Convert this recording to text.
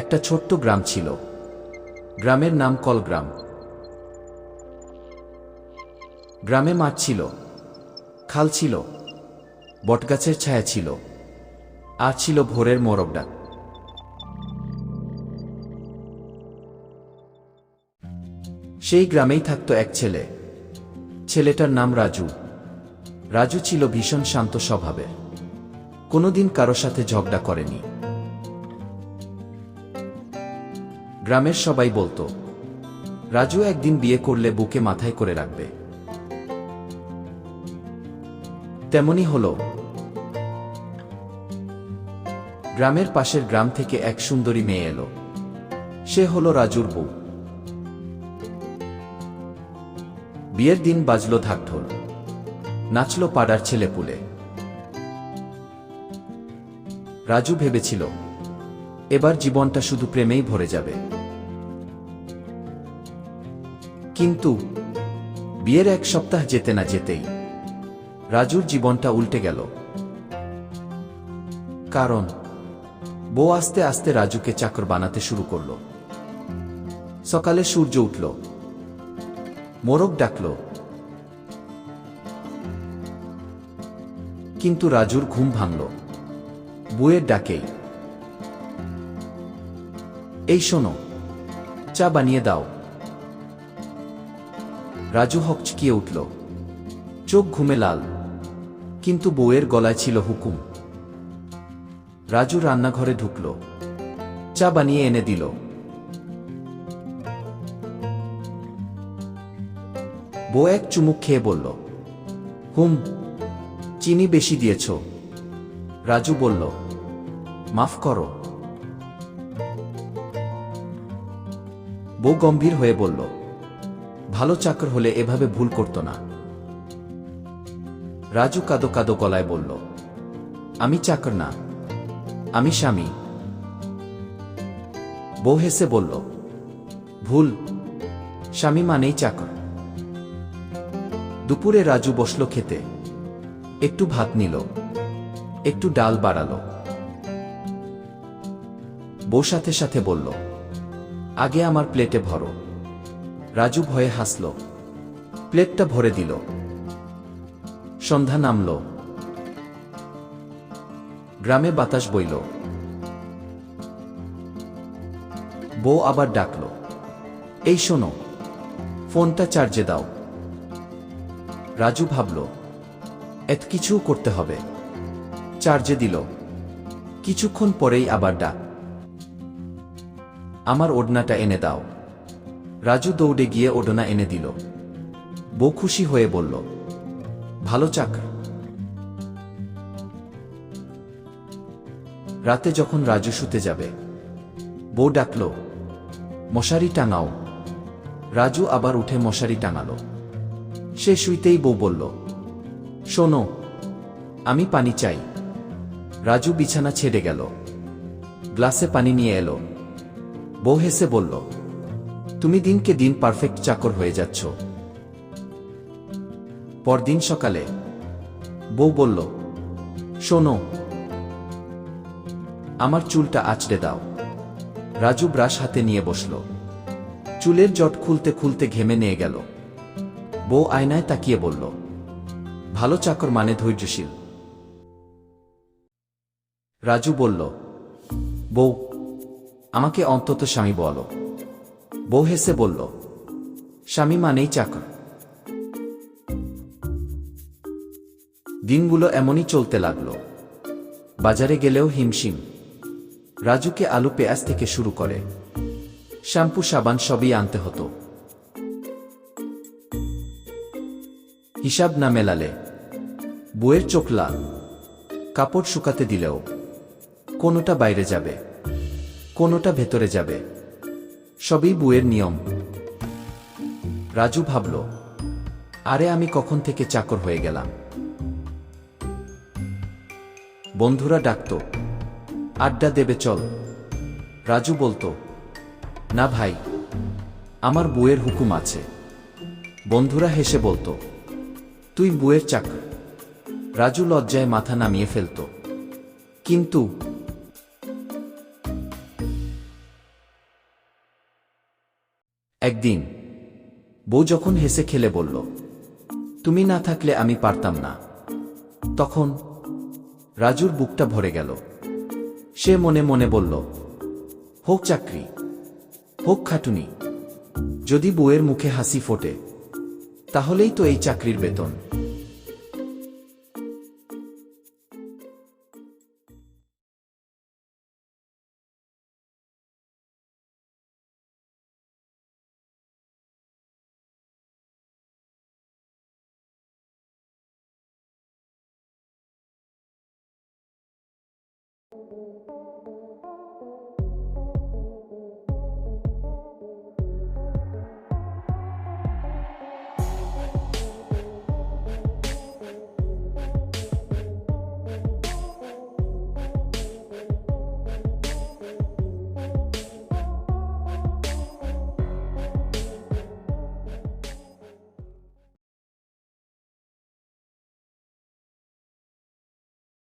একটা ছোট্ট গ্রাম ছিল। গ্রামের নাম কলগ্রাম। গ্রামে মাঠ ছিল, খাল ছিল, বটগাছের ছায়া ছিল, আর ছিল ভোরের মোরগ ডাক সেই গ্রামেই থাকতো এক ছেলে। ছেলেটার নাম রাজু। রাজু ছিল ভীষণ শান্ত স্বভাবের। কোনোদিন কারও সাথে ঝগড়া করেনি। গ্রামের সবাই বলতো, রাজু একদিন বিয়ে করলে বুকে মাথায় করে রাখবে। তেমনি হল। গ্রামের পাশের গ্রাম থেকে এক সুন্দরী মেয়ে এলো। সে হলো রাজুর বউ। বিয়ের দিন বাজলো ঢাকঢোল নাচলো পাড়ার ছেলে পুলে রাজু ভেবেছিল, এবার জীবনটা শুধু প্রেমেই ভরে যাবে। কিন্তু বিয়ের এক সপ্তাহ যেতে না যেতেই রাজুর জীবনটা উল্টে গেল। কারণ বউ আস্তে আস্তে রাজুকে চাকর বানাতে শুরু করল। সকালে সূর্য উঠল। মোরগ ডাকল। কিন্তু রাজুর ঘুম ভাঙল। বুয়ের ডাকেই এই শোনো, চা বানিয়ে দাও। রাজু হকচকিয়ে উঠল। চোখ ঘুমে লাল, কিন্তু বউয়ের গলায় ছিল হুকুম। রাজু রান্নাঘরে ঢুকল, চা বানিয়ে এনে দিল। বউ এক চুমুক খেয়ে বলল, হুম, চিনি বেশি দিয়েছ। রাজু বলল, মাফ করো। বউ গম্ভীর হয়ে বলল ভালো চাকর হলে এভাবে ভুল করত না। রাজু কাদো কাদো গলায় বলল, আমি চাকর না, আমি স্বামী। বউ হেসে বলল, ভুল, স্বামী মানেই চাকর। দুপুরে রাজু বসল খেতে, একটু ভাত নিল, একটু ডাল বাড়ালো। বউ সাথে সাথে বলল, আগে আমার প্লেটে ভরো। রাজু ভয়ে হাসল। প্লেটটা ভরে দিল। সন্ধ্যা নামল। গ্রামে বাতাস বইল। বউ আবার ডাকল, এই শোনো, ফোনটা চার্জে দাও। রাজু ভাবল, এত কিছু করতে হবে। চার্জে দিল, কিছুক্ষণ পরেই আবার ডাক। আমার ওড়নাটা এনে দাও। রাজু দৌড়ে গিয়ে ওড়না এনে দিল। বউ খুশি হয়ে বলল, ভালো চাকর রাতে যখন রাজু শুতে যাবে, বউ ডাকল, মশারি টাঙাও। রাজু আবার উঠে মশারি টাঙালো। সে শুইতেই বউ বলল, শোনো, আমি পানি চাই। রাজু বিছানা ছেড়ে গেল। গ্লাসে পানি নিয়ে এলো। বউ হেসে বলল তুমি দিনকে দিন পারফেক্ট চাকর হয়ে যাচ্ছ। পরদিন সকালে বউ বলল, শোনো, আমার চুলটা আঁচড়ে দাও। রাজু ব্রাশ হাতে নিয়ে বসল। চুলের জট খুলতে খুলতে ঘেমে নিয়ে গেল। বউ আয়নায় তাকিয়ে বলল, ভালো চাকর মানে ধৈর্যশীল। রাজু বলল, বউ, আমাকে অন্তত স্বামী বলো। বউ হেসে বলল, স্বামী মানেই চাকর। দিনগুলো এমনই চলতে লাগল। বাজারে গেলেও হিমশিম। রাজুকে আলু পেঁয়াজ থেকে শুরু করে। শ্যাম্পু, সাবান সবই আনতে হতো। হিসাব না মেলালে। বইয়ের চোখ লাল। কাপড় শুকাতে দিলেও। কোনোটা বাইরে যাবে, কোনোটা ভেতরে যাবে। সবই বুয়ের নিয়ম। রাজু ভাবল, আরে আমি কখন থেকে চাকর হয়ে গেলাম? বন্ধুরা ডাকত, আড্ডা দেবে চল। রাজু বলতো, না ভাই, আমার বুয়ের হুকুম আছে। বন্ধুরা হেসে বলতো, তুই বুয়ের চাকর। রাজু লজ্জায় মাথা নামিয়ে ফেলত, কিন্তু একদিন, বউ যখন হেসে খেলে বলল, তুমি না থাকলে আমি পারতাম না। তখন রাজুর বুকটা ভরে গেল। সে মনে মনে বলল, হোক চাকরি, হোক খাটুনি, যদি বউয়ের মুখে হাসি ফোটে, তাহলেই তো এই চাকরির বেতন।